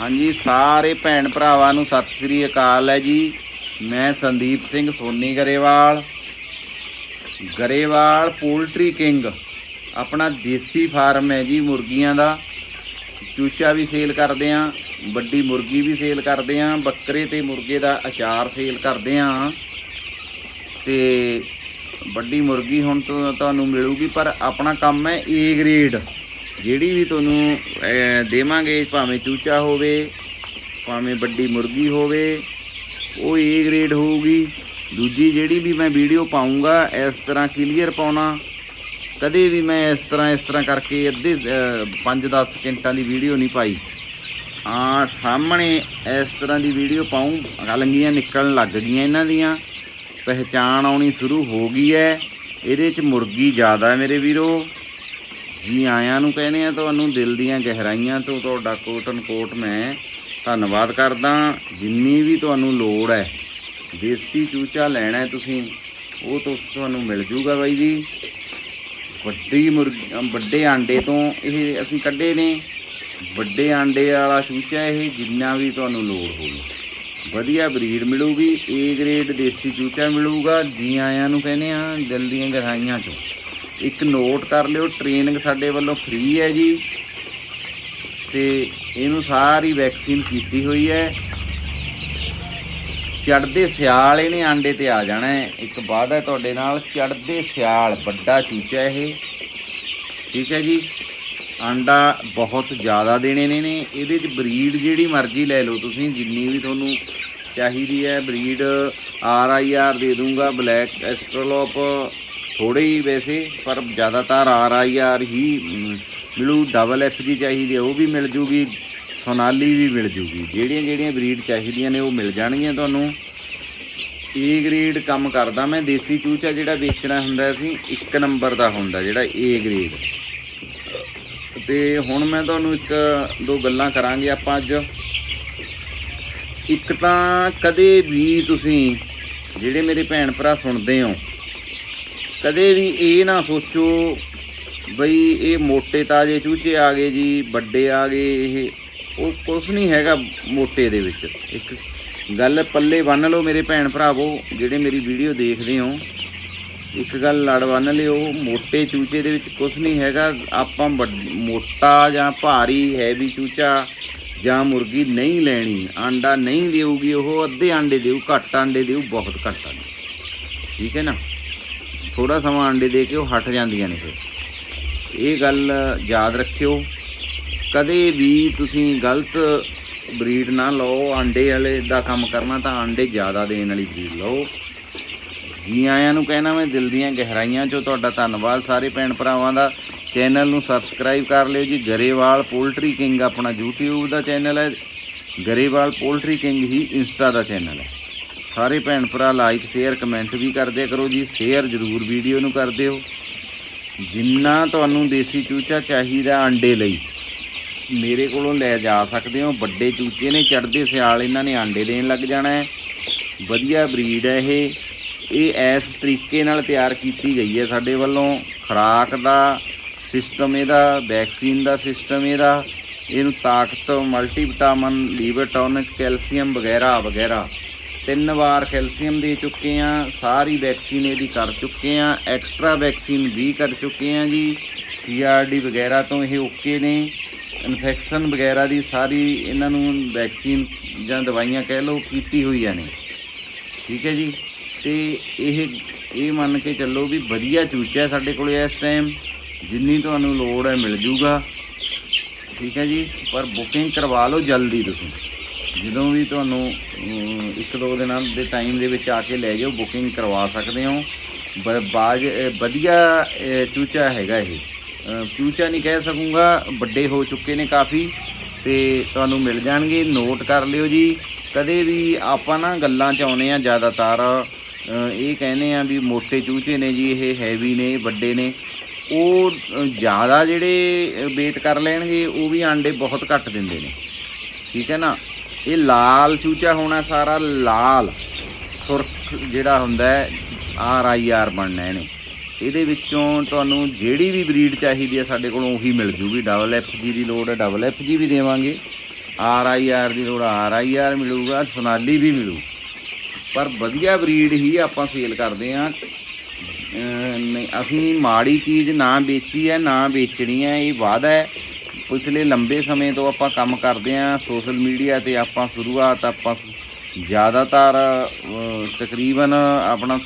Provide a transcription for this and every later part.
ਹਾਂਜੀ, ਸਾਰੇ ਭੈਣ ਭਰਾਵਾਂ ਨੂੰ ਸਤਿ ਸ੍ਰੀ ਅਕਾਲ ਹੈ ਜੀ। ਮੈਂ Sandeep Singh Soni Grewal. Grewal poultry king. ਆਪਣਾ ਦੇਸੀ ਫਾਰਮ ਹੈ ਜੀ ਮੁਰਗੀਆਂ ਦਾ। ਚੂਚਾ ਵੀ ਸੇਲ ਕਰਦੇ ਆਂ ਵੱਡੀ ਮੁਰਗੀ ਵੀ ਸੇਲ ਕਰਦੇ ਆਂ ਬੱਕਰੇ ਤੇ ਮੁਰਗੇ ਦਾ ਅਚਾਰ ਸੇਲ ਕਰਦੇ ਆਂ ਤੇ ਵੱਡੀ ਮੁਰਗੀ ਹੁਣ ਤੋਂ ਤੁਹਾਨੂੰ ਮਿਲੂਗੀ, ਪਰ ਆਪਣਾ ਕੰਮ ਹੈ ਏ ਗ੍ਰੇਡ ਜਿਹੜੀ ਵੀ ਤੁਹਾਨੂੰ ਦੇਵਾਂਗੇ, ਭਾਵੇਂ ਚੂਚਾ ਹੋਵੇ, ਭਾਵੇਂ ਵੱਡੀ ਮੁਰਗੀ ਹੋਵੇ, ਉਹ ਏ ਗ੍ਰੇਡ ਹੋਊਗੀ। ਦੂਜੀ ਜਿਹੜੀ ਵੀ ਮੈਂ ਵੀਡੀਓ ਪਾਉਂਗਾ ਇਸ ਤਰ੍ਹਾਂ ਕਲੀਅਰ ਪਾਉਣਾ। ਕਦੇ ਵੀ ਮੈਂ ਇਸ ਤਰ੍ਹਾਂ ਇਸ ਤਰ੍ਹਾਂ ਕਰਕੇ ਅੱਧੇ 5-10 ਸਕਿੰਟਾਂ ਦੀ ਵੀਡੀਓ ਨਹੀਂ ਪਾਈ। ਆ ਸਾਹਮਣੇ ਇਸ ਤਰ੍ਹਾਂ ਦੀ ਵੀਡੀਓ ਪਾਉਂ ਗਲੰਗੀਆਂ ਨਿਕਲਣ ਲੱਗ ਗਈਆਂ ਇਹਨਾਂ ਦੀਆਂ। ਪਹਿਚਾਣ ਆਉਣੀ ਸ਼ੁਰੂ ਹੋ ਗਈ ਹੈ। ਇਹਦੇ ਚ ਮੁਰਗੀ ਜ਼ਿਆਦਾ ਮੇਰੇ ਵੀਰੋ। ਜੀ ਆਇਆਂ ਨੂੰ ਕਹਿੰਦੇ ਆ, ਤੁਹਾਨੂੰ ਦਿਲ ਦੀਆਂ ਗਹਿਰਾਈਆਂ ਤੋਂ ਤੁਹਾਡਾ ਕੋਟਨ ਕੋਟ ਮੈਂ ਧੰਨਵਾਦ ਕਰਦਾ। ਜਿੰਨੀ ਵੀ ਤੁਹਾਨੂੰ ਲੋੜ ਹੈ, ਦੇਸੀ ਚੂਚਾ ਲੈਣਾ ਤੁਸੀਂ, ਉਹ ਤੋਂ ਤੁਹਾਨੂੰ ਮਿਲ ਜੂਗਾ ਬਾਈ ਜੀ। ਵੱਡੀ ਮੁਰਗੀ, ਵੱਡੇ ਆਂਡੇ ਤੋਂ ਇਹ ਅਸੀਂ ਕੱਢੇ ਨੇ। ਵੱਡੇ ਆਂਡੇ ਵਾਲਾ ਚੂਚਾ ਇਹ, ਜਿੰਨਾ ਵੀ ਤੁਹਾਨੂੰ ਲੋੜ ਹੋਵੇ। ਵਧੀਆ ਬਰੀਡ ਮਿਲੂਗੀ ਏ ਗ੍ਰੇਡ ਦੇਸੀ ਚੂਚਾ ਮਿਲੂਗਾ। ਜੀ ਆਇਆਂ ਨੂੰ ਕਹਿੰਦੇ ਆ, ਦਿਲ ਦੀਆਂ ਗਹਿਰਾਈਆਂ ਚੋਂ। ਇੱਕ ਨੋਟ ਕਰ ਲਿਓ ਟ੍ਰੇਨਿੰਗ ਸਾਡੇ ਵੱਲੋਂ ਫ੍ਰੀ ਹੈ ਜੀ। ਤੇ ਇਹਨੂੰ ਸਾਰੀ ਵੈਕਸੀਨ ਕੀਤੀ ਹੋਈ ਹੈ। ਚੜਦੇ ਸਿਆਲ ਇਹਨੇ ਆਂਡੇ ਤੇ ਆ ਜਾਣਾ ਹੈ। ਇੱਕ ਵਾਅਦਾ ਹੈ ਤੁਹਾਡੇ ਨਾਲ ਚੜਦੇ ਸਿਆਲ, ਵੱਡਾ ਚੂਚਾ ਇਹ। ਠੀਕ ਹੈ ਜੀ। ਆਂਡਾ ਬਹੁਤ ਜ਼ਿਆਦਾ ਦੇਣੇ ਨੇ ਨੇ ਇਹਦੇ ਚ ਬਰੀਡ ਜਿਹੜੀ ਮਰਜ਼ੀ ਲੈ ਲਓ ਤੁਸੀਂ, ਜਿੰਨੀ ਵੀ ਤੁਹਾਨੂੰ ਚਾਹੀਦੀ ਹੈ। ਬਰੀਡ ਆਰ ਆਈ ਆਰ ਦੇ ਦੂੰਗਾ ਬਲੈਕ ਐਸਟਰੋਲੋਪ ਥੋੜੇ ਹੀ ਵੈਸੇ ਪਰ ਜ਼ਿਆਦਾਤਰ ਆਰ ਆਈ ਆਰ ਹੀ ਮ, ਮਿਲੂ ਡਬਲ ਐਫ ਜੀ ਚਾਹੀਦੀ ਹੈ ਉਹ ਵੀ ਮਿਲ ਜੂਗੀ ਸੋਨਾਲੀ ਵੀ ਮਿਲ ਜੂਗੀ। ਜਿਹੜੀਆਂ ਜਿਹੜੀਆਂ ਬਰੀਡ ਚਾਹੀਦੀਆਂ ਨੇ ਉਹ ਮਿਲ ਜਾਣਗੀਆਂ ਤੁਹਾਨੂੰ। ਏ ਗ੍ਰੇਡ ਕੰਮ ਕਰਦਾ ਮੈਂ ਦੇਸੀ ਚੂਚਾ ਜਿਹੜਾ ਵੇਚਣਾ ਹੁੰਦਾ ਸੀ ਇੱਕ ਨੰਬਰ ਦਾ ਹੁੰਦਾ ਜਿਹੜਾ ਏ ਗ੍ਰੇਡ ਤੇ ਹੁਣ ਮੈਂ ਤੁਹਾਨੂੰ ਇੱਕ ਦੋ ਗੱਲਾਂ ਕਰਾਂਗੇ ਆਪਾਂ ਅੱਜ। ਇੱਕ ਤਾਂ ਕਦੇ ਵੀ ਤੁਸੀਂ ਜਿਹੜੇ ਮੇਰੇ ਭੈਣ ਭਰਾ ਸੁਣਦੇ ਹੋ ਕਦੇ ਵੀ ਇਹ ਨਾ ਸੋਚੋ ਬਈ ਇਹ ਮੋਟੇ ਤਾਜੇ ਚੂਚੇ ਆ ਗਏ ਜੀ, ਵੱਡੇ ਆ ਗਏ ਇਹ। ਉਹ ਕੁਛ ਨਹੀਂ ਹੈਗਾ ਮੋਟੇ ਦੇ ਵਿੱਚ। ਇੱਕ ਗੱਲ ਪੱਲੇ ਬੰਨ ਲਓ ਮੇਰੇ ਭੈਣ ਭਰਾਵੋ, ਜਿਹੜੇ ਮੇਰੀ ਵੀਡੀਓ ਦੇਖਦੇ ਹੋ। ਇੱਕ ਗੱਲ ਲੜ ਬੰਨ ਲਿਓ, ਮੋਟੇ ਚੂਚੇ ਦੇ ਵਿੱਚ ਕੁਛ ਨਹੀਂ ਹੈਗਾ। ਆਪਾਂ ਵੱਡ- ਮੋਟਾ ਜਾਂ ਭਾਰੀ ਹੈਵੀ ਚੂਚਾ ਜਾਂ ਮੁਰਗੀ ਨਹੀਂ ਲੈਣੀ। ਆਂਡਾ ਨਹੀਂ ਦੇਊਗੀ ਉਹ, ਅੱਧੇ ਆਂਡੇ ਦੇਊ, ਘੱਟ ਆਂਡੇ ਦੇਊ, ਬਹੁਤ ਘੱਟ ਆਂਡੇ। ਠੀਕ ਹੈ ਨਾ? ਥੋੜਾ ਸਮਾਂ ਆਂਡੇ ਦੇ ਕੇ ਉਹ ਹਟ ਜਾਂਦੀਆਂ ਨੇ ਫਿਰ। ਇਹ ਗੱਲ ਯਾਦ ਰੱਖਿਓ। ਕਦੇ ਵੀ ਤੁਸੀਂ ਗਲਤ ਬਰੀਡ ਨਾ ਲਓ ਆਂਡੇ ਵਾਲੇ ਦਾ ਕੰਮ ਕਰਨਾ ਤਾਂ ਆਂਡੇ ਜ਼ਿਆਦਾ ਦੇਣ ਵਾਲੀ ਬਰੀਡ ਲਓ। ਜੀ ਆਇਆਂ ਨੂੰ ਕਹਿਣਾ ਮੈਂ ਦਿਲ ਦੀਆਂ ਗਹਿਰਾਈਆਂ 'ਚੋਂ ਤੁਹਾਡਾ ਧੰਨਵਾਦ। ਸਾਰੇ ਭੈਣ ਭਰਾਵਾਂ ਦਾ ਚੈਨਲ ਨੂੰ ਸਬਸਕ੍ਰਾਈਬ ਕਰ ਲਿਓ ਜੀ। ਗਰੇਵਾਲ ਪੋਲਟਰੀ ਕਿੰਗ ਆਪਣਾ YouTube ਦਾ ਚੈਨਲ ਹੈ। ਗਰੇਵਾਲ ਪੋਲਟਰੀ ਕਿੰਗ ਹੀ ਇੰਸਟਾ ਦਾ ਚੈਨਲ ਹੈ। ਸਾਰੇ ਭੈਣ ਭਰਾ ਲਾਈਕ ਸ਼ੇਅਰ ਕਮੈਂਟ ਵੀ ਕਰਦੇ ਕਰੋ ਜੀ। ਸ਼ੇਅਰ ਜ਼ਰੂਰ ਵੀਡੀਓ ਨੂੰ ਕਰ ਦਿਓ। ਜਿੰਨਾ ਤੁਹਾਨੂੰ ਦੇਸੀ ਚੂਚਾ ਚਾਹੀਦਾ ਆਂਡੇ ਲਈ, ਮੇਰੇ ਕੋਲੋਂ ਲੈ ਜਾ ਸਕਦੇ ਹੋ। ਵੱਡੇ ਚੂਚੇ ਨੇ ਚੜਦੇ ਸਿਆਲ, ਇਹਨਾਂ ਨੇ ਆਂਡੇ ਦੇਣ ਲੱਗ ਜਾਣਾ ਹੈ। ਵਧੀਆ ਬਰੀਡ ਹੈ ਇਹ। ਇਹ ਇਸ ਤਰੀਕੇ ਨਾਲ ਤਿਆਰ ਕੀਤੀ ਗਈ ਹੈ ਸਾਡੇ ਵੱਲੋਂ। ਖੁਰਾਕ ਦਾ ਸਿਸਟਮ ਇਹਦਾ ਵੈਕਸੀਨ ਦਾ ਸਿਸਟਮ ਇਹਦਾ। ਇਹਨੂੰ ਤਾਕਤ ਮਲਟੀਵਿਟਾਮਿਨ ਲੀਵਰ ਟੌਨਿਕ ਕੈਲਸ਼ੀਅਮ ਵਗੈਰਾ ਵਗੈਰਾ। ਤਿੰਨ ਵਾਰ ਕੈਲਸ਼ੀਅਮ ਦੇ ਚੁੱਕੇ ਆ ਸਾਰੀ ਵੈਕਸੀਨ ਇਹਦੀ ਕਰ ਚੁੱਕੇ ਆ ਐਕਸਟਰਾ ਵੈਕਸੀਨ ਵੀ ਕਰ ਚੁੱਕੇ ਆ ਜੀ। ਸੀਆਰਡੀ ਵਗੈਰਾ ਤੋਂ ਇਹ ਓਕੇ ਨੇ। ਇਨਫੈਕਸ਼ਨ ਵਗੈਰਾ ਦੀ ਸਾਰੀ ਇਹਨਾਂ ਨੂੰ ਵੈਕਸੀਨ ਜਾਂ ਦਵਾਈਆਂ ਕਹਿ ਲਓ ਕੀਤੀ ਹੋਈਆਂ ਨੇ। ਠੀਕ ਹੈ ਜੀ? ਤੇ ਇਹ ਇਹ ਮੰਨ ਕੇ ਚੱਲੋ ਵੀ ਵਧੀਆ ਚੂਚਾ ਸਾਡੇ ਕੋਲ ਇਸ ਟਾਈਮ ਜਿੰਨੀ ਤੁਹਾਨੂੰ ਲੋੜ ਹੈ ਮਿਲ ਜੂਗਾ। ਠੀਕ ਹੈ ਜੀ? ਪਰ ਬੁਕਿੰਗ ਕਰਵਾ ਲਓ ਜਲਦੀ ਤੁਸੀਂ। ਜਦੋਂ ਵੀ ਤੁਹਾਨੂੰ ਇੱਕ ਦੋ ਦਿਨਾਂ ਦੇ ਟਾਈਮ ਦੇ ਵਿੱਚ ਆ ਕੇ ਲੈ ਜਾਓ ਬੁਕਿੰਗ ਕਰਵਾ ਸਕਦੇ ਹੋ। ਬ- ਬਾਜ ਵਧੀਆ ਚੂਚਾ ਹੈਗਾ ਇਹ। ਚੂਚਾ ਨਹੀਂ ਕਹਿ ਸਕੂੰਗਾ, ਵੱਡੇ ਹੋ ਚੁੱਕੇ ਨੇ ਕਾਫੀ, ਤੇ ਤੁਹਾਨੂੰ ਮਿਲ ਜਾਣਗੇ। ਨੋਟ ਕਰ ਲਿਓ ਜੀ। ਕਦੇ ਵੀ ਆਪਾਂ ਨਾ ਗੱਲਾਂ ਚ ਆਉਨੇ ਆ ਜ਼ਿਆਦਾਤਰ ਇਹ ਕਹਿੰਦੇ ਆ ਵੀ ਮੋਟੇ ਚੂਚੇ ਨੇ ਜੀ, ਇਹ ਹੈਵੀ ਨੇ, ਵੱਡੇ ਨੇ। ਉਹ ਜ਼ਿਆਦਾ ਜਿਹੜੇ ਵੇਟ ਕਰ ਲੈਣਗੇ, ਉਹ ਵੀ ਆਂਡੇ ਬਹੁਤ ਘੱਟ ਦਿੰਦੇ ਨੇ। ਠੀਕ ਹੈ ਨਾ? ਇਹ ਲਾਲ ਚੂਚਾ ਹੋਣਾ ਸਾਰਾ ਲਾਲ। ਸੁਰਖ ਜਿਹੜਾ ਹੁੰਦਾ ਆਰ ਆਈ ਆਰ ਬਣਨਾ ਇਹਨੇ। ਇਹਦੇ ਵਿੱਚੋਂ ਤੁਹਾਨੂੰ ਜਿਹੜੀ ਵੀ ਬਰੀਡ ਚਾਹੀਦੀ ਹੈ ਸਾਡੇ ਕੋਲੋਂ ਉਹੀ ਮਿਲ ਜੂਗੀ। ਡਬਲ ਐਫ ਜੀ ਦੀ ਲੋੜ ਹੈ ਡਬਲ ਐਫ ਜੀ ਵੀ ਦੇਵਾਂਗੇ। ਆਰ ਆਈ ਆਰ ਦੀ ਲੋੜ ਆਰ ਆਈ ਆਰ ਮਿਲੂਗਾ, ਸੋਨਾਲੀ ਵੀ ਮਿਲੂ ਪਰ ਵਧੀਆ ਬਰੀਡ ਹੀ ਆਪਾਂ ਸੇਲ ਕਰਦੇ ਆ ਅਸੀਂ ਮਾੜੀ ਚੀਜ਼ ਨਾ ਵੇਚੀ ਹੈ, ਨਾ ਵੇਚਣੀ ਹੈ, ਇਹ ਵਾਅਦਾ ਹੈ। ਪਿਛਲੇ ਲੰਬੇ ਸਮੇਂ ਤੋਂ ਆਪਾਂ ਕੰਮ ਕਰਦੇ ਆ, ਸੋਸ਼ਲ ਮੀਡੀਆ ਤੇ ਆਪਾਂ ਸ਼ੁਰੂਆਤ ਆਪਾਂ ਜ਼ਿਆਦਾਤਰ ਤਕਰੀਬਨ ਆਪਣਾ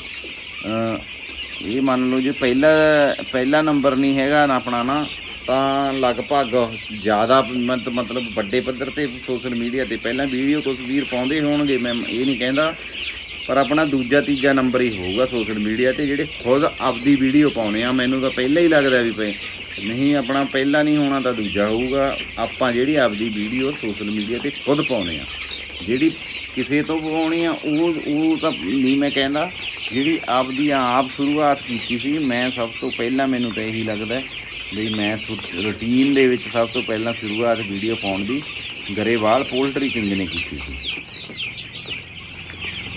ਇਹ ਮੰਨ ਲਓ ਜੇ ਪਹਿਲਾ ਪਹਿਲਾ ਨੰਬਰ ਨਹੀਂ ਹੈਗਾ ਨਾ ਆਪਣਾ ਨਾ, ਤਾਂ ਲਗਭਗ ਜ਼ਿਆਦਾ ਮਤ- ਮਤਲਬ ਵੱਡੇ ਪੱਧਰ ਤੇ ਸੋਸ਼ਲ ਮੀਡੀਆ ਤੇ ਪਹਿਲਾਂ ਵੀਡੀਓ ਤਸਵੀਰ ਪਾਉਂਦੇ ਹੋਣਗੇ, ਮੈਂ ਇਹ ਨਹੀਂ ਕਹਿੰਦਾ, ਪਰ ਆਪਣਾ ਦੂਜਾ, ਤੀਜਾ ਨੰਬਰ ਹੀ ਹੋਊਗਾ ਸੋਸ਼ਲ ਮੀਡੀਆ ਤੇ, ਜਿਹੜੇ ਖੁਦ ਆਪਦੀ ਵੀਡੀਓ ਪਾਉਣੇ ਆ, ਮੈਨੂੰ ਤਾਂ ਪਹਿਲਾਂ ਹੀ ਲੱਗਦਾ ਵੀ ਪਏ। ਨਹੀਂ, ਆਪਣਾ ਪਹਿਲਾ ਨਹੀਂ ਹੋਣਾ ਤਾਂ ਦੂਜਾ ਹੋਊਗਾ। ਆਪਾਂ ਜਿਹੜੀ ਆਪਦੀ ਵੀਡੀਓ ਸੋਸ਼ਲ ਮੀਡੀਆ ਤੇ ਖੁਦ ਪਾਉਣੇ ਆ। ਜਿਹੜੀ ਕਿਸੇ ਤੋਂ ਪਾਉਣੀ ਆ, ਉਹ ਉਹ ਤਾਂ ਨਹੀਂ ਮੈਂ ਕਹਿੰਦਾ। ਜਿਹੜੀ ਆਪਦੀ ਆਪ ਸ਼ੁਰੂਆਤ ਕੀਤੀ ਸੀ, ਮੈਂ ਸਭ ਤੋਂ ਪਹਿਲਾਂ ਮੈਨੂੰ ਤਾਂ ਇਹੀ ਲੱਗਦਾ ਵੀ ਮੈਂ ਰੂਟੀਨ ਦੇ ਵਿੱਚ ਸਭ ਤੋਂ ਪਹਿਲਾਂ ਸ਼ੁਰੂਆਤ ਵੀਡੀਓ ਪਾਉਣ ਦੀ ਗਰੇਵਾਲ ਪੋਲਟਰੀ ਕਿੰਗ ਨੇ ਕੀਤੀ ਸੀ।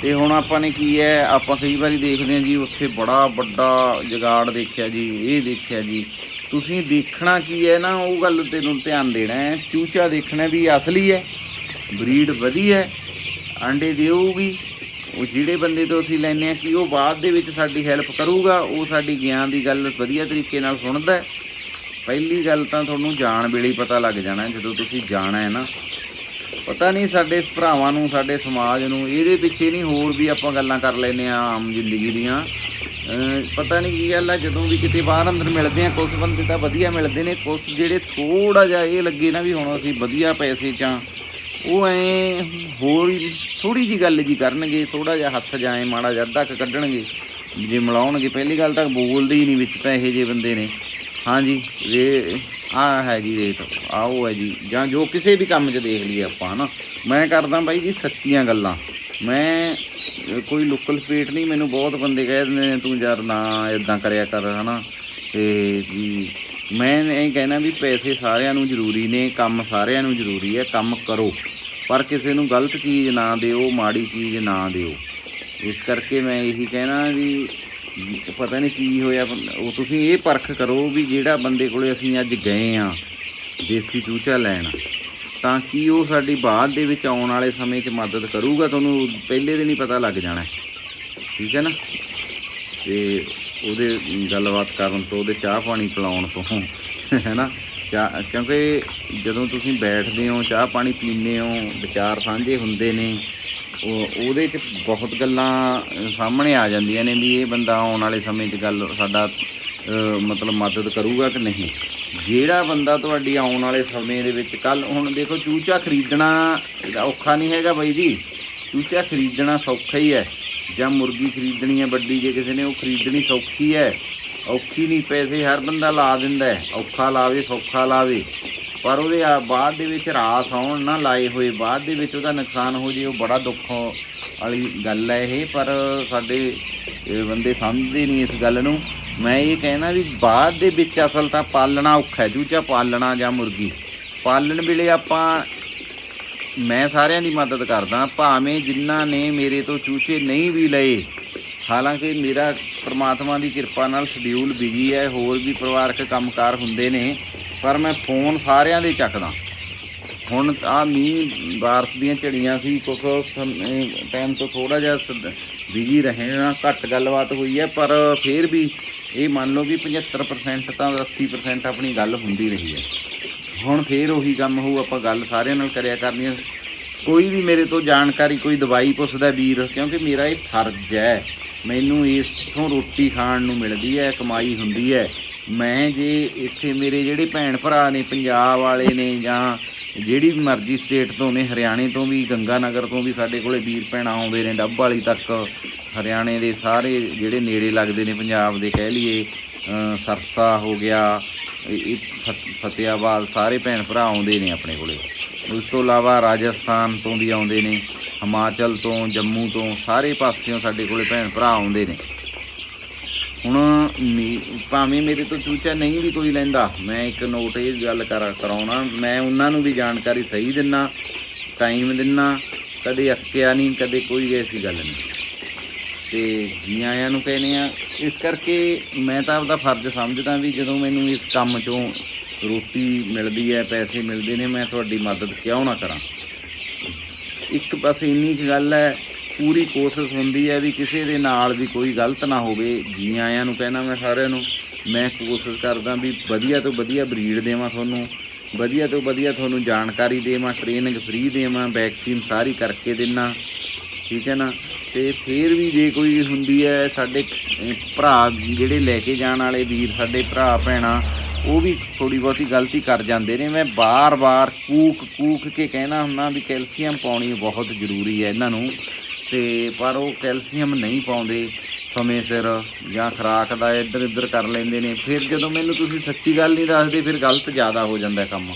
ਤੇ ਹੁਣ ਆਪਾਂ ਨੇ ਕੀ ਹੈ, ਆਪਾਂ ਕਈ ਵਾਰੀ ਦੇਖਦੇ ਹਾਂ ਜੀ, ਉੱਥੇ ਬੜਾ ਵੱਡਾ ਜਗਾੜ ਦੇਖਿਆ ਜੀ, ਇਹ ਦੇਖਿਆ ਜੀ। ਤੁਸੀਂ ਦੇਖਣਾ ਕੀ ਹੈ ਨਾ, ਉਹ ਗੱਲ ਤੇ ਧਿਆਨ ਦੇਣਾ ਹੈ। ਚੂਚਾ ਦੇਖਣਾ ਵੀ ਅਸਲੀ ਹੈ, ਬਰੀਡ ਵਧੀਆ ਹੈ, ਆਂਡੇ ਦੇਊਗੀ। ਉਹ ਜਿਹੜੇ ਬੰਦੇ ਤੋਂ ਅਸੀਂ ਲੈਨੇ ਆ ਕਿ ਉਹ ਬਾਅਦ ਦੇ ਵਿੱਚ ਸਾਡੀ ਹੈਲਪ ਕਰੂਗਾ, ਉਹ ਸਾਡੀ ਗਿਆਨ ਦੀ ਗੱਲ ਵਧੀਆ ਤਰੀਕੇ ਨਾਲ ਸੁਣਦਾ ਪਹਿਲੀ ਗੱਲ ਤਾਂ ਤੁਹਾਨੂੰ ਜਾਣ ਵੇਲੇ ਪਤਾ ਲੱਗ ਜਾਣਾ, ਜਦੋਂ ਤੁਸੀਂ ਜਾਣਾ ਹੈ ਨਾ। ਪਤਾ ਨਹੀਂ ਸਾਡੇ ਭਰਾਵਾਂ ਨੂੰ, ਸਾਡੇ ਸਮਾਜ ਨੂੰ, ਇਹਦੇ ਪਿੱਛੇ ਨਹੀਂ ਹੋਰ ਵੀ ਆਪਾਂ ਗੱਲਾਂ ਕਰ ਲੈਨੇ ਆ ਆਮ ਜ਼ਿੰਦਗੀ ਦੀਆਂ। ਪਤਾ ਨਹੀਂ ਕੀ ਗੱਲ ਆ, ਜਦੋਂ ਵੀ ਕਿਤੇ ਬਾਹਰ ਅੰਦਰ ਮਿਲਦੇ ਆ ਕੁਝ ਬੰਦੇ ਤਾਂ ਵਧੀਆ ਮਿਲਦੇ ਨੇ ਕੁਝ ਜਿਹੜੇ ਥੋੜਾ ਜਿਹਾ ਇਹ ਲੱਗੇ ਨਾ ਵੀ ਹੁਣ ਅਸੀਂ ਵਧੀਆ ਪੈਸੇ ਚਾਂ ਉਹ ਐ ਹੋਰ ਹੀ ਥੋੜੀ ਜੀ ਗੱਲ ਜੀ ਕਰਨਗੇ ਥੋੜਾ ਜਿਹਾ ਹੱਥ ਜਾਏ ਮਾੜਾ ਜਿਹਾ ਅੱਧਾ ਕੱਢਣਗੇ। ਜੇ ਮਿਲਾਉਣਗੇ, ਪਹਿਲੀ ਗੱਲ ਤਾਂ ਬੋਲਦੇ ਹੀ ਨਹੀਂ ਵਿੱਚ ਤਾਂ ਇਹੋ ਜਿਹੇ ਬੰਦੇ ਨੇ। ਹਾਂਜੀ ਰੇ, ਆ ਹੈ ਜੀ ਰੇਟ ਆਓ ਹੈ ਜੀ, ਜਾਂ ਜੋ ਕਿਸੇ ਵੀ ਕੰਮ 'ਚ ਦੇਖ ਲਈਏ ਆਪਾਂ, ਹਨਾ। ਮੈਂ ਕਰਦਾ ਬਾਈ ਜੀ ਸੱਚੀਆਂ ਗੱਲਾਂ। ਮੈਂ ਕੋਈ ਲੋਕਲ ਪੇਟ ਨਹੀਂ, ਮੈਨੂੰ ਬਹੁਤ ਬੰਦੇ ਕਹਿ ਦਿੰਦੇ ਨੇ, ਤੂੰ ਯਾਰ ਨਾ ਇਦਾਂ ਕਰਿਆ ਕਰ ਹਨਾ? ਤੇ ਵੀ ਮੈਂ ਇਹ ਕਹਿਣਾ ਵੀ ਪੈਸੇ ਸਾਰਿਆਂ ਨੂੰ ਜ਼ਰੂਰੀ ਨੇ, ਕੰਮ ਸਾਰਿਆਂ ਨੂੰ ਜ਼ਰੂਰੀ ਹੈ, ਕੰਮ ਕਰੋ। ਪਰ ਕਿਸੇ ਨੂੰ ਗਲਤ ਚੀਜ਼ ਨਾ ਦਿਓ, ਮਾੜੀ ਚੀਜ਼ ਨਾ ਦਿਓ। ਇਸ ਕਰਕੇ ਮੈਂ ਇਹੀ ਕਹਿਣਾ ਵੀ ਪਤਾ ਨਹੀਂ ਕੀ ਹੋਇਆ, ਉਹ ਤੁਸੀਂ ਇਹ ਪਰਖ ਕਰੋ ਵੀ ਜਿਹੜਾ ਬੰਦੇ ਕੋਲੇ ਅਸੀਂ ਅੱਜ ਗਏ ਆ ਦੇਸੀ ਚੂਚਾ ਲੈਣ। ਤਾਂ ਕੀ ਉਹ ਸਾਡੀ ਬਾਅਦ ਦੇ ਵਿੱਚ ਆਉਣ ਵਾਲੇ ਸਮੇਂ 'ਚ ਮਦਦ ਕਰੂਗਾ, ਤੁਹਾਨੂੰ ਪਹਿਲੇ ਦਿਨ ਹੀ ਪਤਾ ਲੱਗ ਜਾਣਾ ਠੀਕ ਹੈ ਨਾ? ਤੇ ਉਹਦੇ ਗੱਲਬਾਤ ਕਰਨ ਤੋਂ, ਉਹਦੇ ਚਾਹ ਪਾਣੀ ਪਿਲਾਉਣ ਤੋਂ, ਹੈ ਨਾ? ਚਾਹ, ਕਿਉਂਕਿ ਜਦੋਂ ਤੁਸੀਂ ਬੈਠਦੇ ਹੋ, ਚਾਹ ਪਾਣੀ ਪੀਂਦੇ ਹੋ, ਵਿਚਾਰ ਸਾਂਝੇ ਹੁੰਦੇ ਨੇ, ਉਹ, ਉਹਦੇ 'ਚ ਬਹੁਤ ਗੱਲਾਂ ਸਾਹਮਣੇ ਆ ਜਾਂਦੀਆਂ ਨੇ ਵੀ ਇਹ ਬੰਦਾ ਆਉਣ ਵਾਲੇ ਸਮੇਂ 'ਚ ਗੱਲ, ਸਾਡਾ ਮਤਲਬ ਮਦਦ ਕਰੂਗਾ ਕਿ ਨਹੀਂ? ਜਿਹੜਾ ਬੰਦਾ ਤੁਹਾਡੀ ਆਉਣ ਵਾਲੇ ਸਮੇਂ ਦੇ ਵਿੱਚ ਕੱਲ ਹੁਣ ਦੇਖੋ ਚੂਚਾ ਖਰੀਦਣਾ ਇਹਦਾ ਔਖਾ ਨਹੀਂ ਹੈਗਾ ਬਾਈ ਜੀ। ਚੂਚਾ ਖਰੀਦਣਾ ਸੌਖਾ ਹੀ ਹੈ। ਜਾਂ ਮੁਰਗੀ ਖਰੀਦਣੀ ਹੈ ਵੱਡੀ ਜੇ ਕਿਸੇ ਨੇ, ਉਹ ਖਰੀਦਣੀ ਸੌਖੀ ਹੈ। ਔਖੀ ਨਹੀਂ, ਪੈਸੇ ਹਰ ਬੰਦਾ ਲਾ ਦਿੰਦਾ ਹੈ। ਔਖਾ ਲਾਵੇ, ਸੌਖਾ ਲਾਵੇ। ਪਰ ਉਹਦੇ ਆ ਬਾਅਦ ਦੇ ਵਿੱਚ ਰਾਸ ਆਉਣ ਨਾ ਲਾਏ ਹੋਏ, ਬਾਅਦ ਦੇ ਵਿੱਚ ਉਹਦਾ ਨੁਕਸਾਨ ਹੋ ਜੇ, ਉਹ ਬੜਾ ਦੁੱਖ ਵਾਲੀ ਗੱਲ ਹੈ ਇਹ। ਪਰ ਸਾਡੇ ਬੰਦੇ ਸਮਝਦੇ ਨਹੀਂ ਇਸ ਗੱਲ ਨੂੰ। ਮੈਂ ਇਹ ਕਹਿਣਾ ਵੀ ਬਾਅਦ ਦੇ ਵਿੱਚ ਅਸਲ ਤਾਂ ਪਾਲਣਾ ਔਖਾ ਹੈ ਚੂਚਾ ਪਾਲਣਾ ਜਾਂ ਮੁਰਗੀ। ਪਾਲਣ ਵੇਲੇ ਆਪਾਂ, ਮੈਂ ਸਾਰਿਆਂ ਦੀ ਮਦਦ ਕਰਦਾ, ਭਾਵੇਂ ਜਿਨ੍ਹਾਂ ਨੇ ਮੇਰੇ ਤੋਂ ਚੂਚੇ ਨਹੀਂ ਵੀ ਲਏ, ਹਾਲਾਂਕਿ ਮੇਰਾ ਪ੍ਰਮਾਤਮਾ ਦੀ ਕਿਰਪਾ ਨਾਲ ਸ਼ਡਿਊਲ ਬਿਜ਼ੀ ਹੈ, ਹੋਰ ਵੀ ਪਰਿਵਾਰਕ ਕੰਮਕਾਰ ਹੁੰਦੇ ਨੇ, ਪਰ ਮੈਂ ਫੋਨ ਸਾਰਿਆਂ ਦੇ ਚੱਕਦਾ। ਹੁਣ ਆ ਮੀਂਹ, ਬਾਰਿਸ਼ ਦੀਆਂ ਝੜੀਆਂ ਸੀ, ਕੁਛ ਟਾਈਮ ਤੋਂ ਥੋੜਾ ਜਿਹਾ ਬਿਜ਼ੀ ਰਹੇ ਨਾ ਘੱਟ ਗੱਲਬਾਤ ਹੋਈ ਹੈ, ਪਰ ਫਿਰ ਵੀ ਇਹ ਮੰਨ ਲਓ ਵੀ 75% ਤਾਂ 80% ਆਪਣੀ ਗੱਲ ਹੁੰਦੀ ਰਹੀ ਹੈ। ਹੁਣ ਫੇਰ ਉਹੀ ਕੰਮ ਹੋਊ, ਆਪਾਂ ਗੱਲ ਸਾਰਿਆਂ ਨਾਲ ਕਰਿਆ ਕਰਨੀ ਹੈ। ਕੋਈ ਵੀ ਮੇਰੇ ਤੋਂ ਜਾਣਕਾਰੀ, ਕੋਈ ਦਵਾਈ ਪੁੱਛਦਾ ਵੀਰ, ਕਿਉਂਕਿ ਮੇਰਾ ਇਹ ਫਰਜ਼ ਹੈ। ਮੈਨੂੰ ਇਸ ਤੋਂ ਰੋਟੀ ਖਾਣ ਨੂੰ ਮਿਲਦੀ ਹੈ, ਕਮਾਈ ਹੁੰਦੀ ਹੈ। ਮੈਂ ਜੇ ਇੱਥੇ ਮੇਰੇ ਜਿਹੜੇ ਭੈਣ ਭਰਾ ਨੇ, ਪੰਜਾਬ ਵਾਲੇ ਨੇ ਜਾਂ ਜਿਹੜੀ ਮਰਜ਼ੀ ਸਟੇਟ ਤੋਂ ਨੇ, ਹਰਿਆਣੇ ਤੋਂ ਵੀ ਗੰਗਾ ਨਗਰ ਤੋਂ ਵੀ ਸਾਡੇ ਕੋਲੇ ਵੀਰ ਭੈਣਾਂ ਆਉਂਦੇ ਨੇ, ਡੱਬ ਵਾਲੀ ਤੱਕ। ਹਰਿਆਣੇ ਦੇ ਸਾਰੇ ਜਿਹੜੇ ਨੇੜੇ ਲੱਗਦੇ ਨੇ ਪੰਜਾਬ ਦੇ, ਕਹਿ ਲਈਏ ਸਰਸਾ ਹੋ ਗਿਆ ਫਤ- ਫਤਿਆਬਾਦ ਸਾਰੇ ਭੈਣ ਭਰਾ ਆਉਂਦੇ ਨੇ ਆਪਣੇ ਕੋਲੇ। ਉਸ ਤੋਂ ਇਲਾਵਾ ਰਾਜਸਥਾਨ ਤੋਂ ਵੀ ਆਉਂਦੇ ਨੇ, ਹਿਮਾਚਲ ਤੋਂ, ਜੰਮੂ ਤੋਂ, ਸਾਰੇ ਪਾਸਿਓਂ ਸਾਡੇ ਕੋਲੇ ਭੈਣ ਭਰਾ ਆਉਂਦੇ ਨੇ। ਹੁਣ ਮੇ- ਭਾਵੇਂ ਮੇਰੇ ਤੋਂ ਚੂਚਾ ਨਹੀਂ ਵੀ ਕੋਈ ਲੈਂਦਾ, ਮੈਂ ਇੱਕ ਨੋਟ ਇਹ ਗੱਲ ਕਰ, ਕਰਾਉਣਾ, ਮੈਂ ਉਹਨਾਂ ਨੂੰ ਵੀ ਜਾਣਕਾਰੀ ਸਹੀ ਦਿੰਨਾ ਟਾਈਮ ਦਿੰਨਾ, ਕਦੇ ਅੱਕਿਆ ਨਹੀਂ, ਕਦੇ ਕੋਈ ਐਸੀ ਗੱਲ ਨਹੀਂ। ਤੇ ਜੀ ਆਇਆਂ ਨੂੰ ਕਹਿੰਦੇ ਆ, ਇਸ ਕਰਕੇ ਮੈਂ ਤਾਂ ਆਪਦਾ ਫਰਜ਼ ਸਮਝਦਾ ਵੀ ਜਦੋਂ ਮੈਨੂੰ ਇਸ ਕੰਮ ਚੋਂ ਰੋਟੀ ਮਿਲਦੀ ਹੈ, ਪੈਸੇ ਮਿਲਦੇ ਨੇ, ਮੈਂ ਤੁਹਾਡੀ ਮਦਦ ਕਿਉਂ ਨਾ ਕਰਾਂ? ਇੱਕ ਪਾਸੇ ਇੰਨੀ ਕੁ ਗੱਲ ਹੈ ਪੂਰੀ ਕੋਸ਼ਿਸ਼ ਹੁੰਦੀ ਹੈ ਵੀ ਕਿਸੇ ਦੇ ਨਾਲ ਵੀ ਕੋਈ ਗਲਤ ਨਾ ਹੋਵੇ, ਜੀ ਆਇਆਂ ਨੂੰ ਕਹਿਣਾ ਮੈਂ ਸਾਰਿਆਂ ਨੂੰ। ਮੈਂ ਕੋਸ਼ਿਸ਼ ਕਰਦਾ ਵੀ ਵਧੀਆ ਤੋਂ ਵਧੀਆ ਬਰੀਡ ਦੇਵਾਂ ਤੁਹਾਨੂੰ, ਵਧੀਆ ਤੋਂ ਵਧੀਆ ਤੁਹਾਨੂੰ ਜਾਣਕਾਰੀ ਦੇਵਾਂ ਟ੍ਰੇਨਿੰਗ ਫ੍ਰੀ ਦੇਵਾਂ ਵੈਕਸੀਨ ਸਾਰੀ ਕਰਕੇ ਦੇਣਾ ਠੀਕ ਹੈ ਨਾ? ਤੇ ਫੇਰ ਵੀ ਜੇ ਕੋਈ ਹੁੰਦੀ ਹੈ ਸਾਡੇ ਭਰਾ ਜਿਹੜੇ ਲੈ ਕੇ ਜਾਣ ਵਾਲੇ ਵੀਰ, ਸਾਡੇ ਭਰਾ, ਭੈਣਾਂ, ਉਹ ਵੀ ਥੋੜੀ ਬਹੁਤੀ ਗਲਤੀ ਕਰ ਜਾਂਦੇ ਨੇ। ਮੈਂ ਬਾਰ-ਬਾਰ ਕੂਕ ਕੂਕ ਕੇ ਕਹਿਣਾ ਹੁੰਦਾ ਵੀ ਕੈਲਸ਼ੀਅਮ ਪਾਉਣੀ ਬਹੁਤ ਜ਼ਰੂਰੀ ਹੈ ਇਹਨਾਂ ਨੂੰ। ਤੇ ਪਰ ਉਹ ਕੈਲਸ਼ੀਅਮ ਨਹੀਂ ਪਾਉਂਦੇ ਸਮੇਂ ਸਿਰ ਜਾਂ ਖੁਰਾਕ ਦਾ ਇੱਧਰ ਇੱਧਰ ਕਰ ਲੈਂਦੇ ਨੇ। ਫਿਰ ਜਦੋਂ ਮੈਨੂੰ ਤੁਸੀਂ ਸੱਚੀ ਗੱਲ ਨਹੀਂ ਦੱਸਦੇ, ਫਿਰ ਗਲਤ ਜ਼ਿਆਦਾ ਹੋ ਜਾਂਦਾ ਕੰਮ।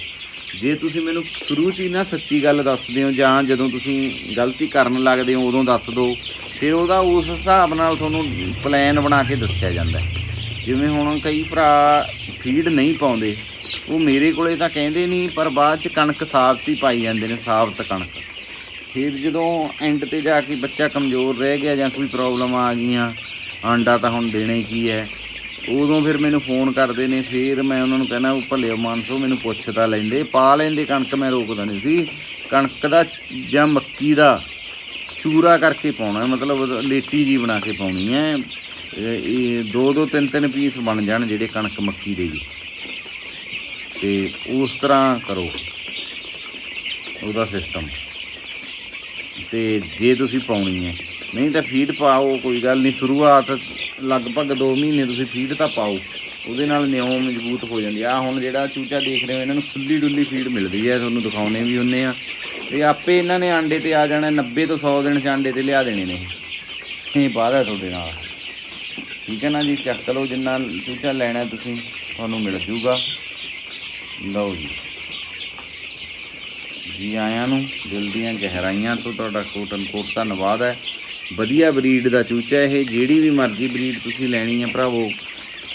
ਜੇ ਤੁਸੀਂ ਮੈਨੂੰ ਸ਼ੁਰੂ 'ਚ ਹੀ ਨਾ ਸੱਚੀ ਗੱਲ ਦੱਸਦੇ ਹੋ ਜਾਂ ਜਦੋਂ ਤੁਸੀਂ ਗਲਤੀ ਕਰਨ ਲੱਗਦੇ ਹੋ, ਉਦੋਂ ਦੱਸ ਦਿਓ ਫਿਰ ਉਹਦਾ ਉਸ ਹਿਸਾਬ ਨਾਲ ਤੁਹਾਨੂੰ ਪਲਾਨ ਬਣਾ ਕੇ ਦੱਸਿਆ ਜਾਂਦਾ ਜਿਵੇਂ ਹੁਣ ਕਈ ਭਰਾ ਫੀਡ ਨਹੀਂ ਪਾਉਂਦੇ, ਉਹ ਮੇਰੇ ਕੋਲੇ ਤਾਂ ਕਹਿੰਦੇ ਨਹੀਂ, ਪਰ ਬਾਅਦ 'ਚ ਕਣਕ ਸਾਬਤ ਹੀ ਪਾਈ ਜਾਂਦੇ ਨੇ, ਸਾਬਤ ਕਣਕ। ਫਿਰ ਜਦੋਂ ਐਂਡ ਤੇ ਜਾ ਕੇ ਬੱਚਾ ਕਮਜ਼ੋਰ ਰਹਿ ਗਿਆ ਜਾਂ ਕੋਈ ਪ੍ਰੋਬਲਮ ਆ ਗਈਆਂ, ਆਂਡਾ ਤਾਂ ਹੁਣ ਦੇਣਾ ਹੀ ਕੀ ਹੈ। ਉਦੋਂ ਫਿਰ ਮੈਨੂੰ ਫੋਨ ਕਰਦੇ ਨੇ, ਫਿਰ ਮੈਂ ਉਹਨਾਂ ਨੂੰ ਕਹਿੰਦਾ ਉਹ ਭਲਿਓ ਮਾਨਸੋ, ਮੈਨੂੰ ਪੁੱਛ ਤਾਂ ਲੈਂਦੇ, ਪਾ ਲੈਂਦੇ ਕਣਕ, ਮੈਂ ਰੋਕਦਾ ਨਹੀਂ ਸੀ। ਕਣਕ ਦਾ ਜਾਂ ਮੱਕੀ ਦਾ ਚੂਰਾ ਕਰਕੇ ਪਾਉਣਾ, ਮਤਲਬ ਲੇਟੀ ਜੀ ਬਣਾ ਕੇ ਪਾਉਣੀ ਹੈ। ਇਹ ਦੋ ਦੋ ਤਿੰਨ ਤਿੰਨ ਪੀਸ ਬਣ ਜਾਣ ਜਿਹੜੇ ਕਣਕ ਮੱਕੀ ਦੇ ਜੀ ਤੇ ਉਸ ਤਰ੍ਹਾਂ ਕਰੋ। ਉਹਦਾ ਸਿਸਟਮ ਤੇ ਜੇ ਤੁਸੀਂ ਪਾਉਣੀ ਹੈ। ਨਹੀਂ ਤਾਂ ਫੀਡ ਪਾਓ, ਕੋਈ ਗੱਲ ਨਹੀਂ। ਸ਼ੁਰੂਆਤ ਲਗਭਗ 2 ਮਹੀਨੇ ਤੁਸੀਂ ਫੀਡ ਤਾਂ ਪਾਓ। ਉਹਦੇ ਨਾਲ ਨਿਉ ਮਜ਼ਬੂਤ ਹੋ ਜਾਂਦੀ ਆ ਹੁਣ ਜਿਹੜਾ ਚੂਚਾ ਦੇਖ ਰਹੇ ਹੋ, ਇਹਨਾਂ ਨੂੰ ਖੁੱਲੀ ਡੁੱਲੀ ਫੀਡ ਮਿਲਦੀ ਹੈ। ਤੁਹਾਨੂੰ ਦਿਖਾਉਣੇ ਵੀ ਹੁੰਨੇ ਆ। ਤੇ ਆਪੇ ਇਹਨਾਂ ਨੇ ਆਂਡੇ ਤੇ ਆ ਜਾਣਾ 90 ਤੋਂ 100 ਦਿਨ ਚ ਆਂਡੇ ਤੇ ਲਿਆ ਦੇਣੇ ਨੇ। ਇਹ ਵਾਅਦਾ ਤੁਹਾਡੇ ਨਾਲ। ਠੀਕ ਹੈ ਨਾ ਜੀ? ਚੱਕ ਲਓ ਜਿੰਨਾ ਚੂਚਾ ਲੈਣਾ ਤੁਸੀਂ, ਤੁਹਾਨੂੰ ਮਿਲ ਜੂਗਾ। ਲਓ ਜੀ। ਜੀ ਆਇਆਂ ਨੂੰ, ਦਿਲ ਦੀਆਂ ਗਹਿਰਾਈਆਂ ਤੋਂ ਤੁਹਾਡਾ ਕੋਟਨ ਕੋਟ ਧੰਨਵਾਦ ਹੈ। ਵਧੀਆ ਬਰੀਡ ਦਾ ਚੂਚਾ ਇਹ, ਜਿਹੜੀ ਵੀ ਮਰਜ਼ੀ ਬਰੀਡ ਤੁਸੀਂ ਲੈਣੀ ਹੈ ਭਰਾਵੋ,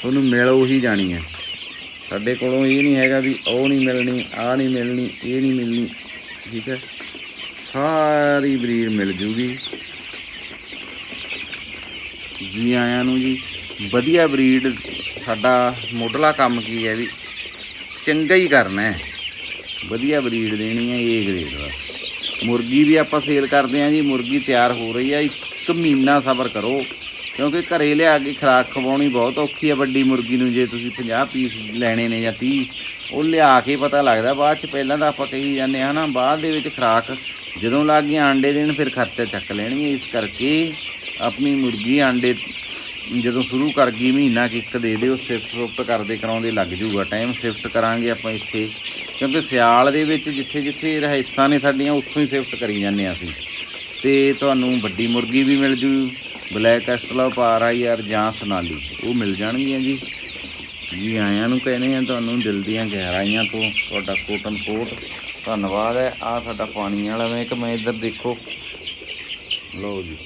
ਤੁਹਾਨੂੰ ਮਿਲ ਉਹੀ ਜਾਣੀ ਹੈ। ਸਾਡੇ ਕੋਲੋਂ ਇਹ ਨਹੀਂ ਹੈਗਾ ਵੀ ਉਹ ਨਹੀਂ ਮਿਲਣੀ ਆ ਨਹੀਂ ਮਿਲਣੀ, ਇਹ ਨਹੀਂ ਮਿਲਣੀ, ਠੀਕ ਹੈ? ਸਾਰੀ ਬਰੀਡ ਮਿਲ ਜੂਗੀ। ਜੀ ਆਇਆਂ ਨੂੰ ਜੀ, ਵਧੀਆ ਬਰੀਡ, ਸਾਡਾ ਮੁੱਢਲਾ ਕੰਮ ਕੀ ਹੈ ਵੀ ਚੰਗਾ ਹੀ ਕਰਨਾ ਹੈ। ਵਧੀਆ ਬਰੀਡ ਦੇਣੀ ਹੈ ਇਹ ਗ੍ਰੇਡ ਦਾ। ਮੁਰਗੀ ਵੀ ਆਪਾਂ ਸੇਲ ਕਰਦੇ ਹਾਂ ਜੀ, ਮੁਰਗੀ ਤਿਆਰ ਹੋ ਰਹੀ ਆ, ਇੱਕ ਮਹੀਨਾ ਸਬਰ ਕਰੋ। ਕਿਉਂਕਿ ਘਰੇ ਲਿਆ ਕੇ ਖੁਰਾਕ ਖਵਾਉਣੀ ਬਹੁਤ ਔਖੀ ਆ ਵੱਡੀ ਮੁਰਗੀ ਨੂੰ, ਜੇ ਤੁਸੀਂ 50 ਪੀਸ ਲੈਣੇ ਨੇ ਜਾਂ 30 ਉਹ ਲਿਆ ਕੇ ਪਤਾ ਲੱਗਦਾ, ਬਾਅਦ ਚ ਪਹਿਲਾਂ ਤਾਂ ਆਪਾਂ ਕਹੀ ਜਾਂਦੇ ਹਾਂ ਨਾ ਬਾਅਦ ਦੇ ਵਿੱਚ ਖੁਰਾਕ ਜਦੋਂ ਲੱਗ ਗਈ ਆਂਡੇ ਦੇਣ, ਫਿਰ ਖਰਚਾ ਚੱਕ ਲੈਣਗੇ ਇਸ ਕਰਕੇ ਆਪਣੀ ਮੁਰਗੀ ਆਂਡੇ ਜਦੋਂ ਸ਼ੁਰੂ ਕਰ ਗਈ, ਮਹੀਨਾ ਕਿ ਇੱਕ ਦੇ ਦਿਓ ਸ਼ਿਫਟ ਸ਼ਿਫਟ ਕਰਦੇ, ਕਰਾਉਂਦੇ, ਲੱਗ ਜੂਗਾ। ਟਾਈਮ ਸ਼ਿਫਟ ਕਰਾਂਗੇ ਆਪਾਂ ਇੱਥੇ। ਕਿਉਂਕਿ ਸਿਆਲ ਦੇ ਵਿੱਚ ਜਿੱਥੇ ਜਿੱਥੇ ਰਹਿਸਾਂ ਨੇ ਸਾਡੀਆਂ, ਉੱਥੋਂ ਹੀ ਸ਼ਿਫਟ ਕਰੀ ਜਾਂਦੇ ਹਾਂ ਅਸੀਂ। ਤੇ ਤੁਹਾਨੂੰ ਵੱਡੀ ਮੁਰਗੀ ਵੀ ਮਿਲ ਜੂ, ਬਲੈਕ ਐਸਟਲਾਪ ਪਾਰ ਆਈ ਆਰ ਜਾਂ ਸਨਾਲੀ। ਉਹ ਮਿਲ ਜਾਣਗੀਆਂ ਜੀ। ਜੀ ਆਇਆਂ ਨੂੰ ਕਹਿੰਦੇ ਆ ਤੁਹਾਨੂੰ ਦਿਲ ਦੀਆਂ ਗਹਿਰਾਈਆਂ ਤੋਂ। ਤੁਹਾਡਾ ਕੋਟਨ ਕੋਟ ਧੰਨਵਾਦ ਹੈ। ਆ ਸਾਡਾ ਪਾਣੀ ਵਾਲਾ ਮੈਂ ਇੱਕ ਮੈਂ ਇੱਧਰ ਦੇਖੋ। ਲਓ ਜੀ,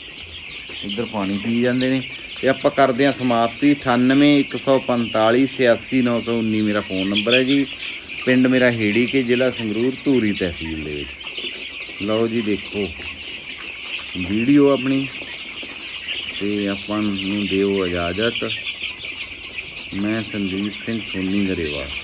ਇੱਧਰ ਪਾਣੀ ਪੀ ਜਾਂਦੇ ਨੇ। ਤੇ ਆਪਾਂ ਕਰਦੇ ਹਾਂ ਸਮਾਪਤੀ। 98145 86919 ਮੇਰਾ ਫੋਨ ਨੰਬਰ ਹੈ ਜੀ। ਪਿੰਡ ਮੇਰਾ ਹੇੜੀ ਕੇ ਜ਼ਿਲ੍ਹਾ ਸੰਗਰੂਰ, ਧੂਰੀ ਤਹਿਸੀਲ ਦੇ ਵਿੱਚ। ਲਓ ਜੀ ਦੇਖੋ, ਵੀਡੀਓ ਆਪਣੀ, ਤੇ ਆਪਾਂ ਨੂੰ ਦਿਓ ਇਜਾਜ਼ਤ। ਮੈਂ ਸੰਦੀਪ ਸਿੰਘ ਸੋਨੀ ਗਰੇਵਾਲ।